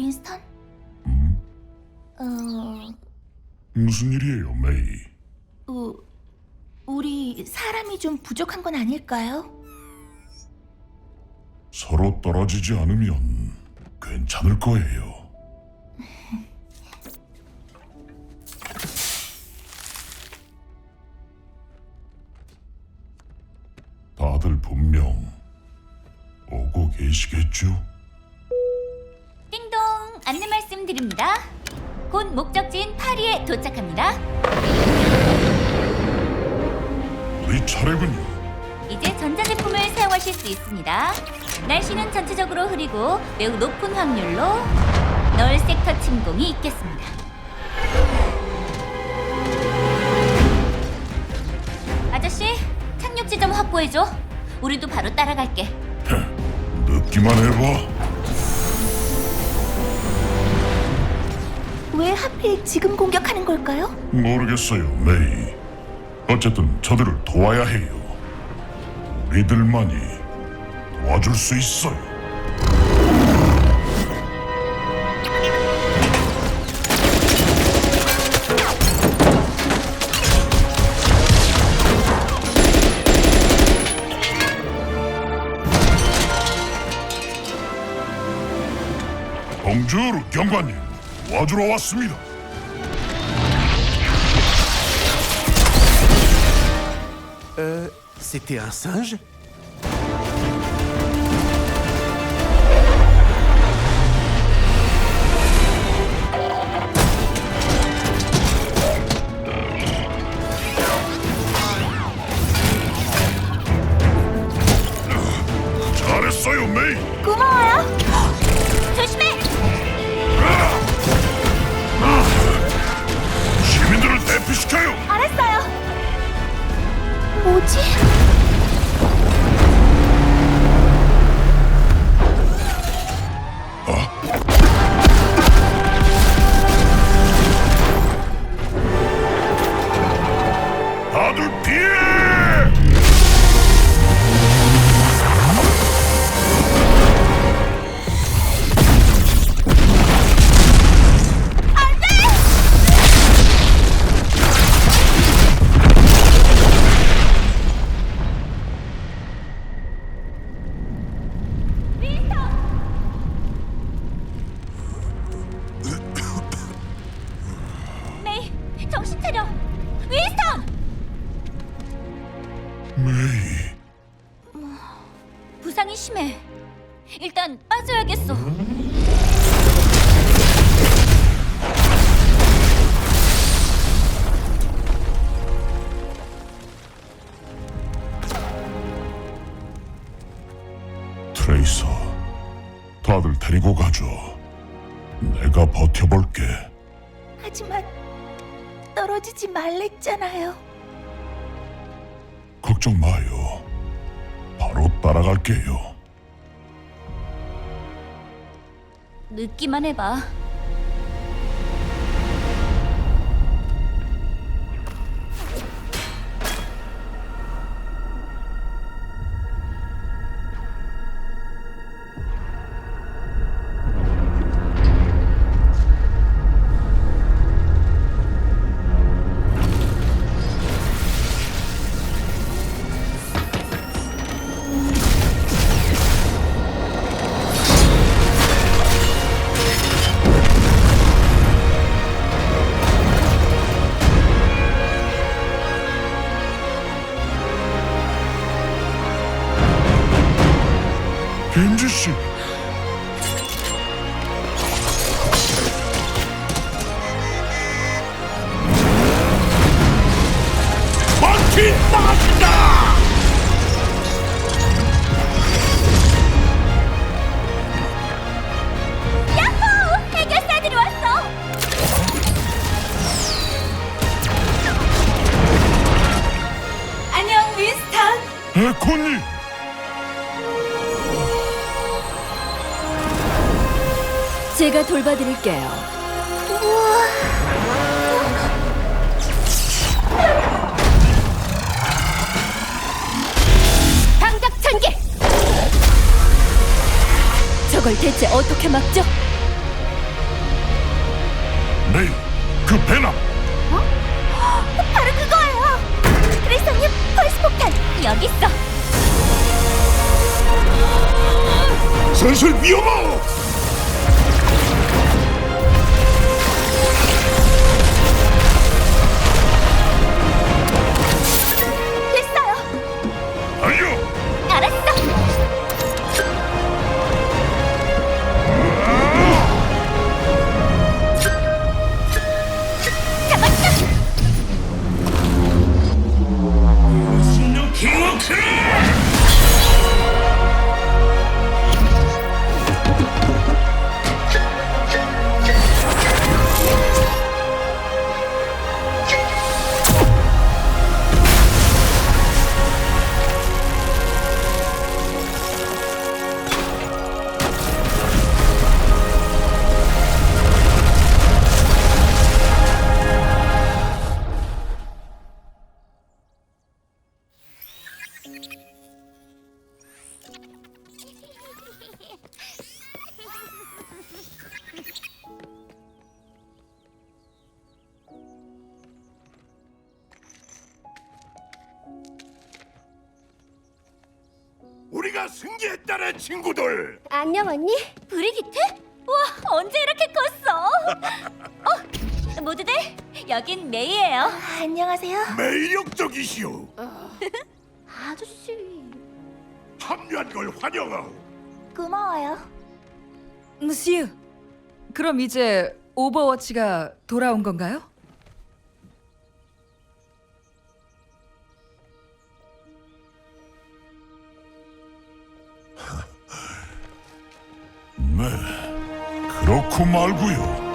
윈스턴? 음? 어, 무슨 일이에요, 메이? 우, 우리 사람이 좀 부족한 건 아닐까요? 서로 떨어지지 않으면 괜찮을 거예요. 다들 분명 오고 계시겠죠? 말씀드립니다. 곧 목적지인 파리에 도착합니다. 우리 차례군요. 이제 전자제품을 사용하실 수 있습니다. 날씨는 전체적으로 흐리고 매우 높은 확률로 널 섹터 침공이 있겠습니다. 아저씨, 착륙 지점 확보해줘. 우리도 바로 따라갈게. 늦기만 해봐. 왜 하필 지금 공격하는 걸까요? 모르겠어요, 메이. 어쨌든 저들을 도와야 해요. 우리들만이 도와줄 수 있어요. 봉주르 경관님, 도와주러 왔습니다. Euh, c'était un singe 잘했어요, 메이. 고마워요. 조심해! 谢。 부상이 심해. 일단 빠져야겠어. 트레이서, 다들 데리고 가죠. 내가 버텨볼게. 하지만 떨어지지 말랬잖아요. 걱정 마요. 따라갈게요. 늦기만 해봐. 겐지 씨, 마틴 나간다! 제가 돌봐드릴게요. 방각 전개! 저걸 대체 어떻게 막죠? 내일 그 배낭 어? 바로 그거예요. 그래서님 펄스 폭탄 여기 있어. 슬슬 위험하오! 승리했다네 친구들 안녕 언니. 브리기트? 와 언제 이렇게 컸어? 어 모두들 여긴 메이예요. 안녕하세요. 매력적이시오 아저씨. 합류한 걸 환영하오 고마워요. 무시유. 그럼 이제 오버워치가 돌아온 건가요? 그렇고 말고요